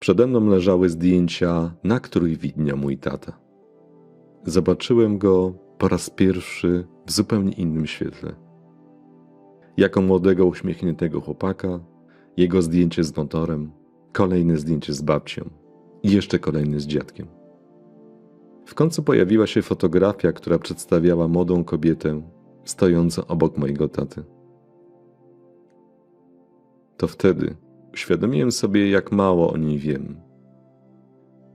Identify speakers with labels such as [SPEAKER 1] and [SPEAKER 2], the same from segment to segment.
[SPEAKER 1] Przede mną leżały zdjęcia, na których widniał mój tata. Zobaczyłem go po raz pierwszy w zupełnie innym świetle. Jako młodego, uśmiechniętego chłopaka, jego zdjęcie z motorem, kolejne zdjęcie z babcią i jeszcze kolejne z dziadkiem. W końcu pojawiła się fotografia, która przedstawiała młodą kobietę stojącą obok mojego taty. To wtedy uświadomiłem sobie, jak mało o niej wiem.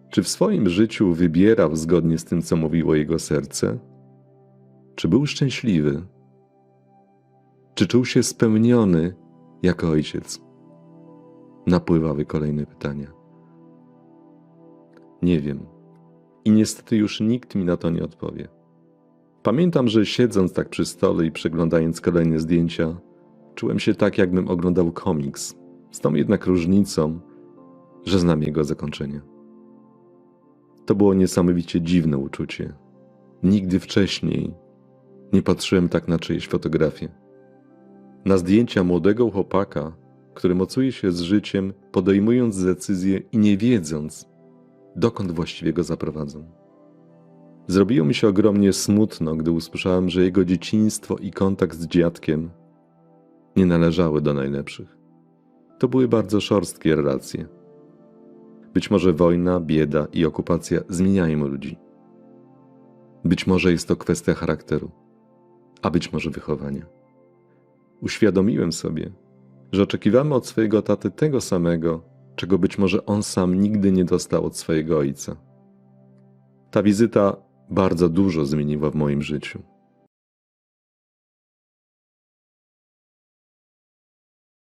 [SPEAKER 1] Czy w swoim życiu wybierał zgodnie z tym, co mówiło jego serce? Czy był szczęśliwy? Czy czuł się spełniony jako ojciec? Napływały kolejne pytania. Nie wiem. I niestety już nikt mi na to nie odpowie. Pamiętam, że siedząc tak przy stole i przeglądając kolejne zdjęcia, czułem się tak, jakbym oglądał komiks, z tą jednak różnicą, że znam jego zakończenie. To było niesamowicie dziwne uczucie. Nigdy wcześniej nie patrzyłem tak na czyjeś fotografie. Na zdjęcia młodego chłopaka, który mocuje się z życiem, podejmując decyzje i nie wiedząc, dokąd właściwie go zaprowadzą. Zrobiło mi się ogromnie smutno, gdy usłyszałem, że jego dzieciństwo i kontakt z dziadkiem nie należały do najlepszych. To były bardzo szorstkie relacje. Być może wojna, bieda i okupacja zmieniają ludzi. Być może jest to kwestia charakteru, a być może wychowania. Uświadomiłem sobie, że oczekiwamy od swojego taty tego samego, czego być może on sam nigdy nie dostał od swojego ojca. Ta wizyta bardzo dużo zmieniła w moim życiu.